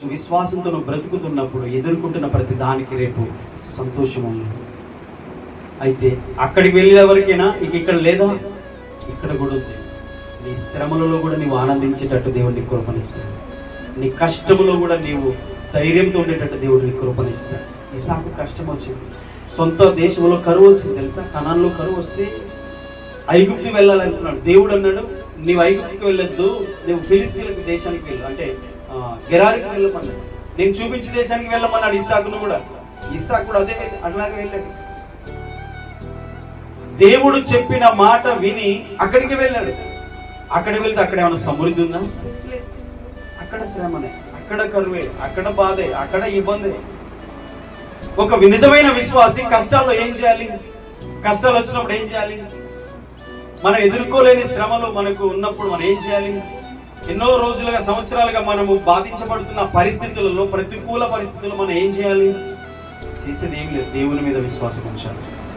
విశ్వాసంతో నువ్వు బ్రతుకుతున్నప్పుడు ఎదుర్కొంటున్న ప్రతి దానికి రేపు సంతోషం ఉంది. అయితే అక్కడికి వెళ్ళే వరకైనా ఇక ఇక్కడ లేదా? ఇక్కడ కూడా ఉంది. నీ శ్రమలలో కూడా నీవు ఆనందించేటట్టు దేవుడిని కృపణిస్తాడు నీ కష్టములో కూడా నీవు ధైర్యంతో ఉండేటట్టు దేవుడిని కృపణిస్తాడు ఇసాకు కష్టం వచ్చింది సొంత దేశంలో కరువు వచ్చింది తెలుసా? కణాల్లో కరువు వస్తే ఐగుప్తి వెళ్ళాలనుకున్నాడు దేవుడు అన్నాడు నీవు ఐగుప్తికి వెళ్ళొద్దు నువ్వు ఫిలిస్తీన్లకు దేశానికి వెళ్ళు. అంటే గెరారికి వెళ్ళమన్నాడు. నేను చూపించే దేశానికి వెళ్ళమన్నాడు ఇస్సాకును కూడా. ఇస్సాకు కూడా అదే అట్లాగే వెళ్ళాడు. దేవుడు చెప్పిన మాట విని అక్కడికి వెళ్ళాడు. అక్కడ వెళ్తే అక్కడ ఏమైనా సమృద్ధి ఉందా? అక్కడ శ్రమనే అక్కడ కరువే అక్కడ బాధే అక్కడ ఇబ్బంది. ఒక నిజమైన విశ్వాసి కష్టాల్లో ఏం చేయాలి? కష్టాలు వచ్చినప్పుడు ఏం చేయాలి? మనం ఎదుర్కోలేని శ్రమలు మనకు ఉన్నప్పుడు మనం ఏం చేయాలి? ఎన్నో రోజులుగా సంవత్సరాలుగా మనము బాధించబడుతున్న పరిస్థితులలో ప్రతికూల పరిస్థితుల్లో మనం ఏం చేయాలి? చేసేది ఏం లేదు. దేవుని మీద విశ్వాసం ఉంచాలి.